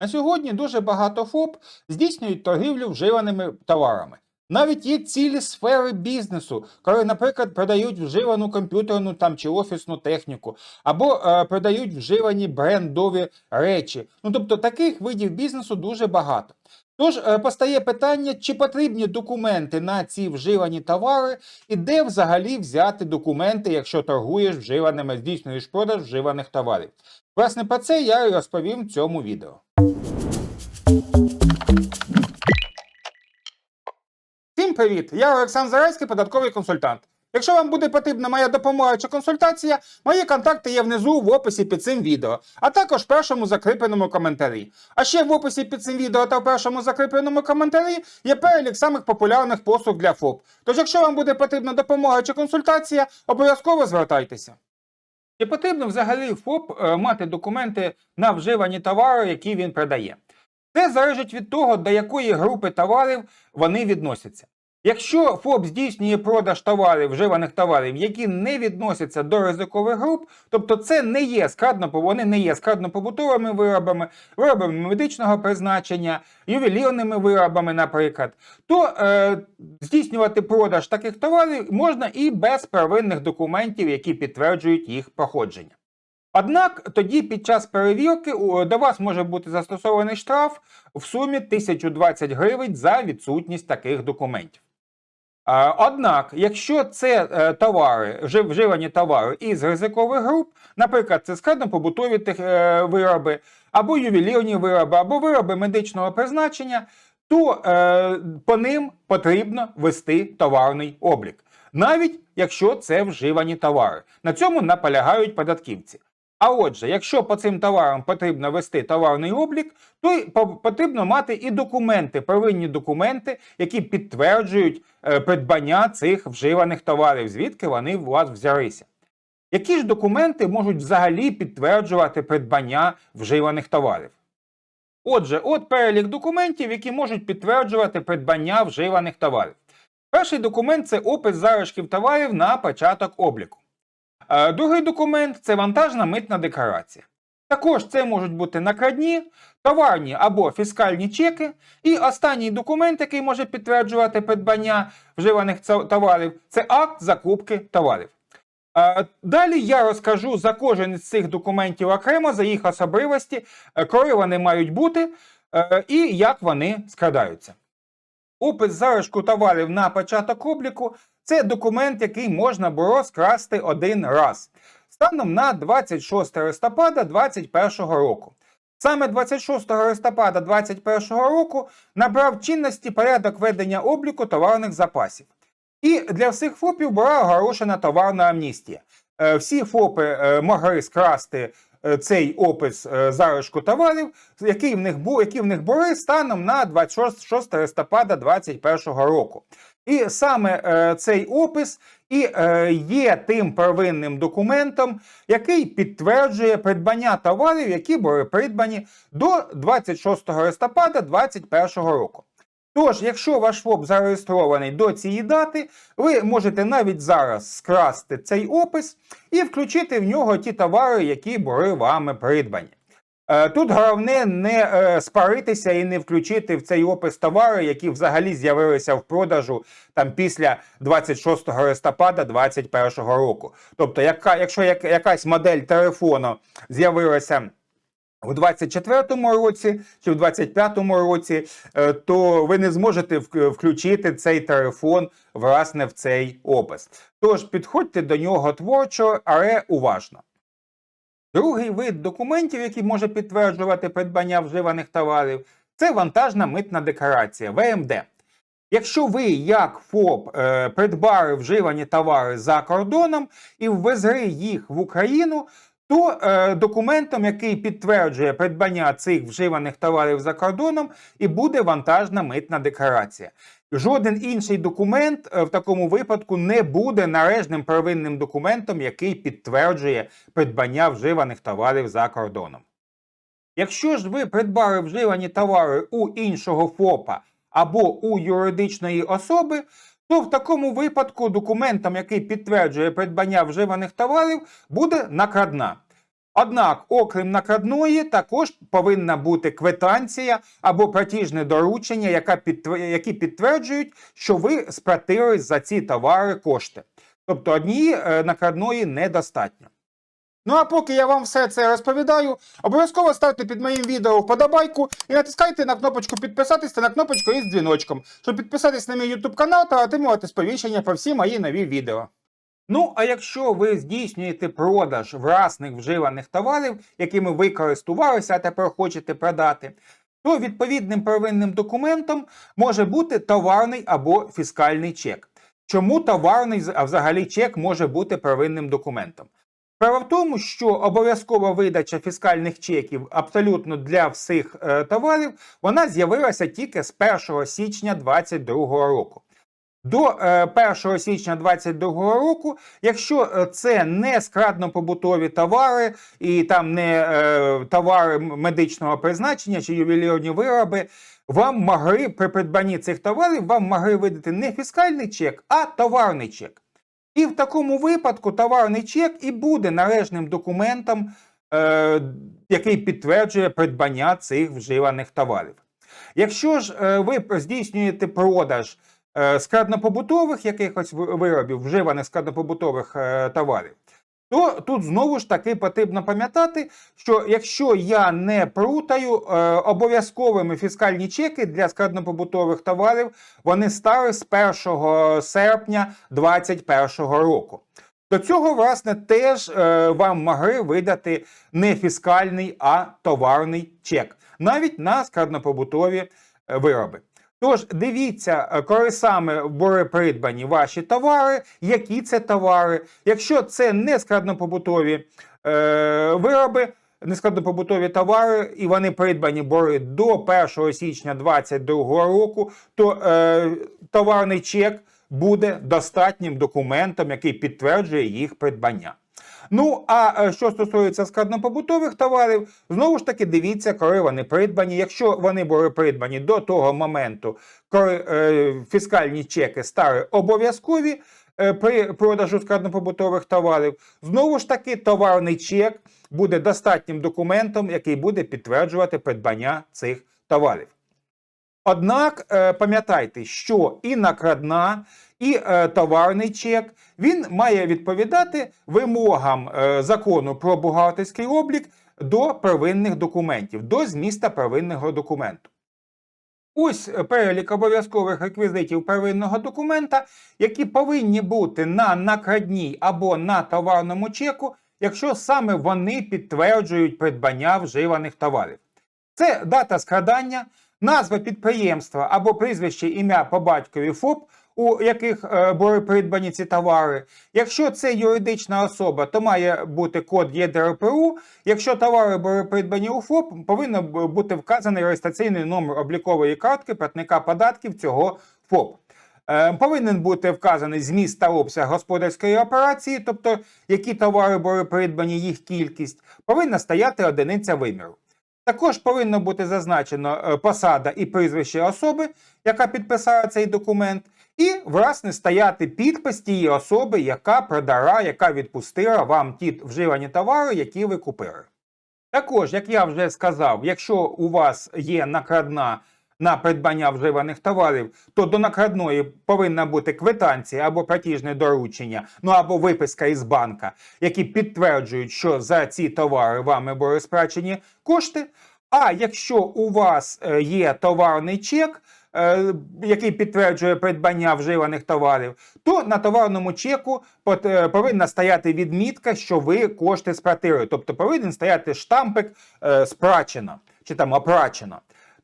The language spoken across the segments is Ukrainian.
На сьогодні дуже багато ФОП здійснюють торгівлю вживаними товарами. Навіть є цілі сфери бізнесу, коли, наприклад, продають вживану комп'ютерну там чи офісну техніку, або е, продають вживані брендові речі. Ну тобто таких видів бізнесу дуже багато. Тож е, постає питання, чи потрібні документи на ці вживані товари, і де взагалі взяти документи, якщо торгуєш вживаними, здійснюєш продаж вживаних товарів. Власне, про це я і розповім в цьому відео. Всім привіт! Я Олександр Зарайський, податковий консультант. Якщо вам буде потрібна моя допомога чи консультація, мої контакти є внизу в описі під цим відео, а також в першому закріпленому коментарі. А ще в описі під цим відео та в першому закріпленому коментарі є перелік самих популярних послуг для ФОП. Тож, якщо вам буде потрібна допомога чи консультація, обов'язково звертайтеся. Чи потрібно взагалі ФОП е, мати документи на вживані товари, які він продає? Це залежить від того, до якої групи товарів вони відносяться. Якщо ФОП здійснює продаж товарів, вживаних товарів, які не відносяться до ризикових груп, тобто це не є складно, вони не є складнопобутовими виробами, виробами медичного призначення, ювелірними виробами, наприклад, то е, здійснювати продаж таких товарів можна і без первинних документів, які підтверджують їх походження. Однак тоді під час перевірки до вас може бути застосований штраф в сумі 1020 гривень за відсутність таких документів. Однак, якщо це е, товари, вживані товари із ризикових груп, наприклад, це складно-побутові е, вироби, або ювелірні вироби, або вироби медичного призначення, то е, по ним потрібно вести товарний облік, навіть якщо це вживані товари. На цьому наполягають податківці. А отже, якщо по цим товарам потрібно вести товарний облік, то потрібно мати і документи, первинні документи, які підтверджують е, придбання цих вживаних товарів, звідки вони у вас взялися. Які ж документи можуть взагалі підтверджувати придбання вживаних товарів? Отже, от перелік документів, які можуть підтверджувати придбання вживаних товарів. Перший документ це опис залишків товарів на початок обліку. Е, Другий документ це вантажна митна декларація. Також це можуть бути накладні, товарні або фіскальні чеки. І останній документ, який може підтверджувати придбання вживаних товарів, це акт закупки товарів. Е, Далі я розкажу за кожен із цих документів окремо, за їх особливості, е, коли вони мають бути і як вони складаються. Опис залишку товарів на початок обліку це документ, який можна було скрасти один раз. Станом на 26 листопада 2021 року. Саме 26 листопада 2021 року набрав чинності порядок ведення обліку товарних запасів. І для всіх ФОПів була оголошена товарна амністія. Е, Всі ФОПи е, могли скрасти цей опис е, залишку товарів, які в них бу, які в них були станом на 26 листопада 2021 року. І саме е, цей опис і е, є тим первинним документом, який підтверджує придбання товарів, які були придбані до 26 листопада 2021 року. Тож, якщо ваш ФОП зареєстрований до цієї дати, ви можете навіть зараз скрасти цей опис і включити в нього ті товари, які були вами придбані. Е, Тут головне не е, спаритися і не включити в цей опис товари, які взагалі з'явилися в продажу там після 26 листопада 2021 року. Тобто, якщо якась модель телефону з'явилася у 24-му році чи в 25-му році, е, то ви не зможете включити цей телефон власне в цей опис. Тож підходьте до нього творчо, але уважно. Другий вид документів, який може підтверджувати придбання вживаних товарів, це вантажна митна декларація ВМД. Якщо ви, як ФОП, е, придбали вживані товари за кордоном і ввезли їх в Україну, то е, документом, який підтверджує придбання цих вживаних товарів за кордоном, і буде вантажна митна декларація. Жоден інший документ е, в такому випадку не буде належним первинним документом, який підтверджує придбання вживаних товарів за кордоном. Якщо ж ви придбали вживані товари у іншого ФОПа або у юридичної особи, то в такому випадку документом, який підтверджує придбання вживаних товарів, буде накрадна. Однак, окрім накрадної, також повинна бути квитанція або платіжне доручення, яка які підтверджують, що ви сплатили за ці товари кошти. Тобто однієї накрадної недостатньо. Ну а поки я вам все це розповідаю, обов'язково ставте під моїм відео вподобайку і натискайте на кнопочку підписатись та на кнопочку із дзвіночком, щоб підписатись на мій YouTube канал та отримувати сповіщення про всі мої нові відео. Ну, а якщо ви здійснюєте продаж власних вживаних товарів, якими ви користувалися, а тепер хочете продати, то відповідним первинним документом може бути товарний або фіскальний чек. Чому товарний, а взагалі чек може бути первинним документом? Справа в тому, що обов'язкова видача фіскальних чеків абсолютно для всіх е, товарів, вона з'явилася тільки з 1 січня 2022 року. До е, 1 січня 2022 року, якщо е, це не скрадно-побутові товари і там не е, товари медичного призначення чи ювелірні вироби, вам могли при придбанні цих товарів вам могли видати не фіскальний чек, а товарний чек. І в такому випадку товарний чек і буде належним документом, е, який підтверджує придбання цих вживаних товарів. Якщо ж е, ви здійснюєте продаж е, складнопобутових якихось виробів, вживаних складнопобутових е, товарів, то тут знову ж таки потрібно пам'ятати, що якщо я не прутаю, е, обов'язковими фіскальні чеки для складнопобутових товарів вони стали з 1 серпня 2021 року. До цього, власне, теж е, вам могли видати не фіскальний, а товарний чек, навіть на складнопобутові е, вироби. Тож дивіться, е, коли саме були придбані ваші товари, які це товари. Якщо це не складнопобутові е, вироби, не складнопобутові товари, і вони придбані були до 1 січня 2022 року, то е, товарний чек буде достатнім документом, який підтверджує їх придбання. Ну, а е, що стосується складнопобутових товарів, знову ж таки дивіться, коли вони придбані. Якщо вони були придбані до того моменту, коли е, фіскальні чеки стали обов'язкові е, при продажу складнопобутових товарів, знову ж таки товарний чек буде достатнім документом, який буде підтверджувати придбання цих товарів. Однак е, пам'ятайте, що і накладна, і е, товарний чек він має відповідати вимогам е, закону про бухгалтерський облік до первинних документів, до зміста первинного документу. Ось перелік обов'язкових реквізитів первинного документа, які повинні бути на накладній або на товарному чеку, якщо саме вони підтверджують придбання вживаних товарів. Це дата складання, назва підприємства або прізвище ім'я по батькові ФОП, у яких е, були придбані ці товари. Якщо це юридична особа, то має бути код ЄДРПУ. Якщо товари були придбані у ФОП, повинен бути вказаний реєстраційний номер облікової картки платника податків цього ФОП. Е, Повинен бути вказаний зміст та обсяг господарської операції, тобто які товари були придбані, їх кількість, повинна стояти одиниця виміру. Також повинно бути зазначено е, посада і прізвище особи, яка підписала цей документ, і, власне, стояти підпис тієї особи, яка продала, яка відпустила вам ті вживані товари, які ви купили. Також, як я вже сказав, якщо у вас є накладна на придбання вживаних товарів, то до накладної повинна бути квитанція або платіжне доручення, ну або виписка із банка, які підтверджують, що за ці товари вами були сплачені кошти. А якщо у вас е, є товарний чек, е, який підтверджує придбання вживаних товарів, то на товарному чеку е, повинна стояти відмітка, що ви кошти сплатили. Тобто повинен стояти штампик сплачено чи там оплачено.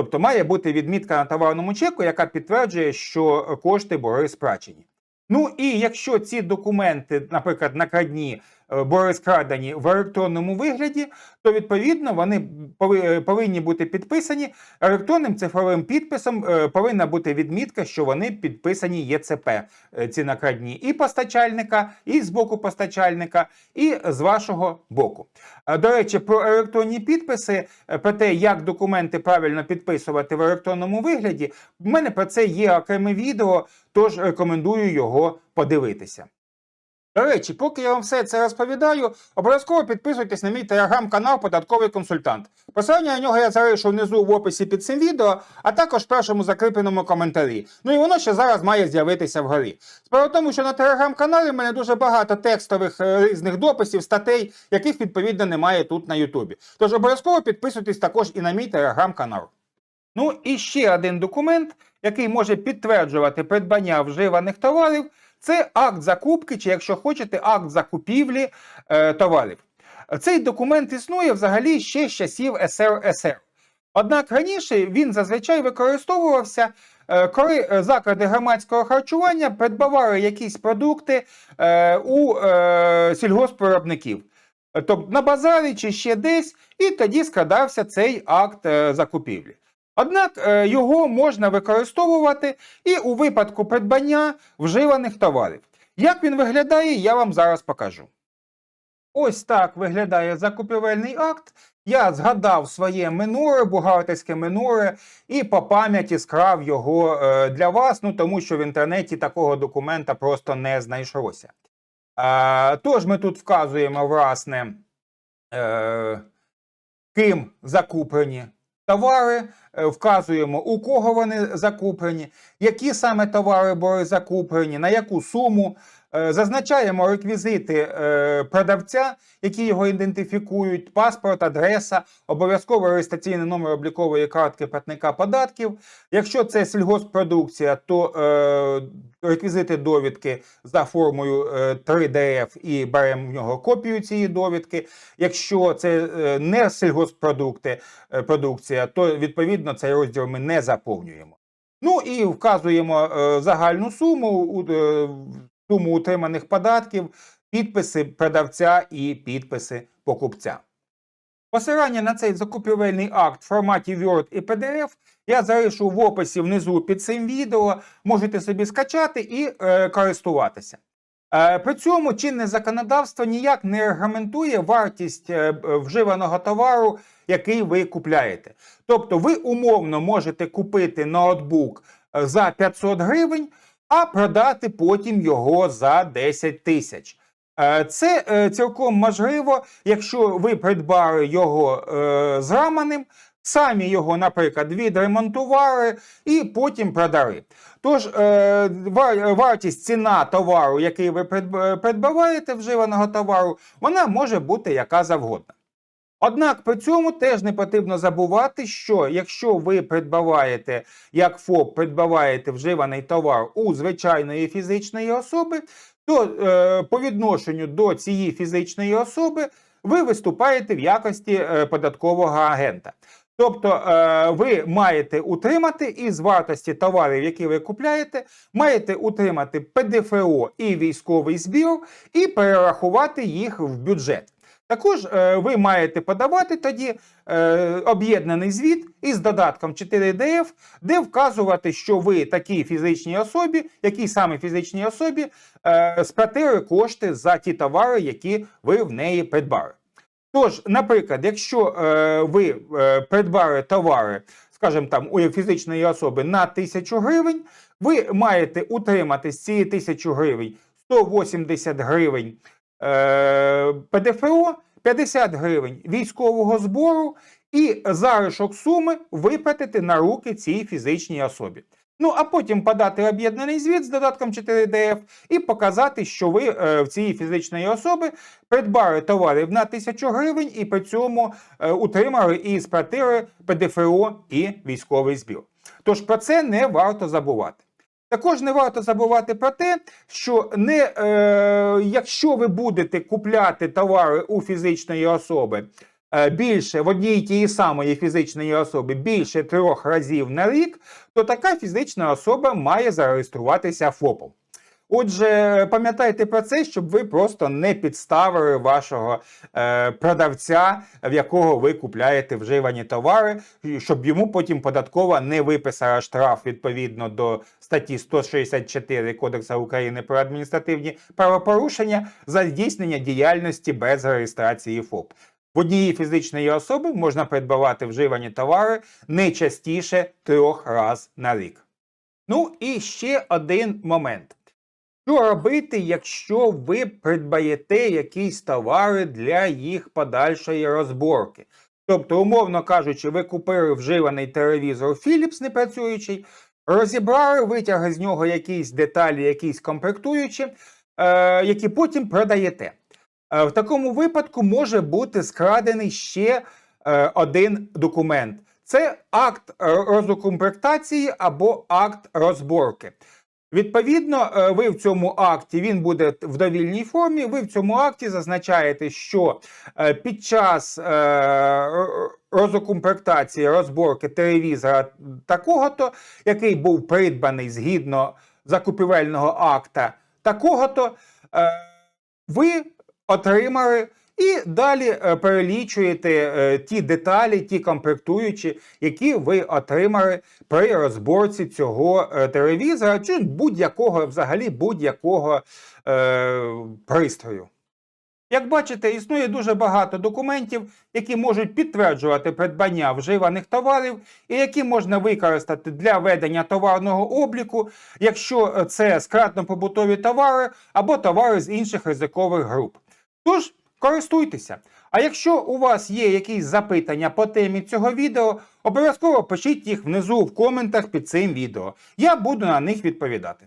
Тобто має бути відмітка на товарному чеку, яка підтверджує, що кошти були сплачені. Ну і якщо ці документи, наприклад, накладні е, були скрадені в електронному вигляді, то відповідно вони е, повинні бути підписані електронним цифровим підписом. е, Повинна бути відмітка, що вони підписані ЄЦП, е, ці накладні, і постачальника, і з боку постачальника, і з вашого боку. Е, До речі, про електронні підписи, е, про те, як документи правильно підписувати в електронному вигляді, в мене про це є окреме відео, тож рекомендую його подивитися. До речі, поки я вам все це розповідаю, обов'язково підписуйтесь на мій телеграм-канал Податковий консультант. Посилання на нього я залишу внизу в описі під цим відео, а також в першому закріпленому коментарі. Ну і воно ще зараз має з'явитися вгорі. Справа в тому, що на телеграм-каналі в мене дуже багато текстових е, різних дописів, статей, яких відповідно немає тут на Ютубі. Тож обов'язково підписуйтесь також і на мій телеграм-канал. Ну і ще один документ, який може підтверджувати придбання вживаних товарів, це акт закупки, чи якщо хочете, акт закупівлі е, товарів. Цей документ існує взагалі ще з часів СРСР. Однак раніше він зазвичай використовувався, е, коли е, заклади громадського харчування придбавали якісь продукти е, у сільгоспвиробників. Тобто на базарі чи ще десь, і тоді складався цей акт закупівлі. Однак е, його можна використовувати і у випадку придбання вживаних товарів. Як він виглядає, я вам зараз покажу. Ось так виглядає закупівельний акт. Я згадав своє минуле, бухгалтерське минуле, і по пам'яті скрав його е, для вас, ну тому що в інтернеті такого документа просто не знайшлося. Тож ми тут вказуємо, власне, е, ким закуплені товари, е, вказуємо, у кого вони закуплені, які саме товари були закуплені, на яку суму. Е, Зазначаємо реквізити е, продавця, які його ідентифікують, паспорт, адреса, обов'язково реєстраційний номер облікової картки платника податків. Якщо це сільгосппродукція, то е, реквізити довідки за формою е, 3DF і беремо в нього копію цієї довідки. Якщо це не сільгоспродукти, продукція, то відповідно цей розділ ми не заповнюємо. Ну і вказуємо загальну суму, суму утриманих податків, підписи продавця і підписи покупця. Посилання на цей закупівельний акт в форматі Word і PDF я залишу в описі внизу під цим відео. Можете собі скачати і е, користуватися. Е, при цьому чинне законодавство ніяк не регламентує вартість е, вживаного товару, який ви купляєте. Тобто ви умовно можете купити ноутбук е, за 500 гривень, а продати потім його за 10 тисяч. Е, Це е, цілком можливо, якщо ви придбали його е, зламаним, самі його, наприклад, відремонтували і потім продали. Тож вартість ціна товару, який ви придбаваєте, вживаного товару, вона може бути яка завгодна. Однак при цьому теж не потрібно забувати, що якщо ви придбаваєте, як ФОП, придбаваєте вживаний товар у звичайної фізичної особи, то е, по відношенню до цієї фізичної особи ви виступаєте в якості е, податкового агента. Тобто е, ви маєте утримати із вартості товарів, які ви купляєте, маєте утримати ПДФО і військовий збір, і перерахувати їх в бюджет. Також е, ви маєте подавати тоді е, об'єднаний звіт із додатком 4DF, де вказувати, що ви такій фізичній особі, якій саме фізичній особі, е, сплатили кошти за ті товари, які ви в неї придбали. Тож, наприклад, якщо ви придбали товари, скажімо там, у фізичної особи на 1000 гривень, ви маєте утримати з цієї 1000 гривень 180 гривень е, ПДФО, 50 гривень військового збору і залишок суми виплатити на руки цій фізичній особі. Ну, а потім подати об'єднаний звіт з додатком 4DF і показати, що ви е, в цієї фізичної особи придбали товарів на 1000 гривень і при цьому е, утримали і сплатили ПДФО і військовий збір. Тож про це не варто забувати. Також не варто забувати про те, що не, е, якщо ви будете купляти товари у фізичної особи е, більше в одній тієї самої фізичної особи більше трьох разів на рік, то така фізична особа має зареєструватися ФОПом. Отже, пам'ятайте про це, щоб ви просто не підставили вашого е, продавця, в якого ви купляєте вживані товари, щоб йому потім податкова не виписала штраф відповідно до статті 164 Кодексу України про адміністративні правопорушення за здійснення діяльності без реєстрації ФОП. В однієї фізичної особи можна придбавати вживані товари не частіше трьох раз на рік. Ну і ще один момент. Що робити, якщо ви придбаєте якісь товари для їх подальшої розборки? Тобто, умовно кажучи, ви купили вживаний телевізор Philips непрацюючий, розібрали, витягли з нього якісь деталі, якісь комплектуючі, е, які потім продаєте. Е, в такому випадку може бути скрадений ще е, один документ. Це акт е, розукомплектації або акт розборки. Відповідно, е, ви в цьому акті він буде в довільній формі. Ви в цьому акті зазначаєте, що е, під час е, розукомплектації розборки телевізора такого-то, який був придбаний згідно закупівельного акта такого-то, ви отримали. І далі е, перелічуєте е, ті деталі, ті комплектуючі, які ви отримали при розборці цього е, телевізора чи будь-якого взагалі будь-якого е, пристрою. Як бачите, існує дуже багато документів, які можуть підтверджувати придбання вживаних товарів, і які можна використати для ведення товарного обліку, якщо це скратно-побутові товари або товари з інших ризикових груп. Тож користуйтеся. А якщо у вас є якісь запитання по темі цього відео, обов'язково пишіть їх внизу в коментах під цим відео. Я буду на них відповідати.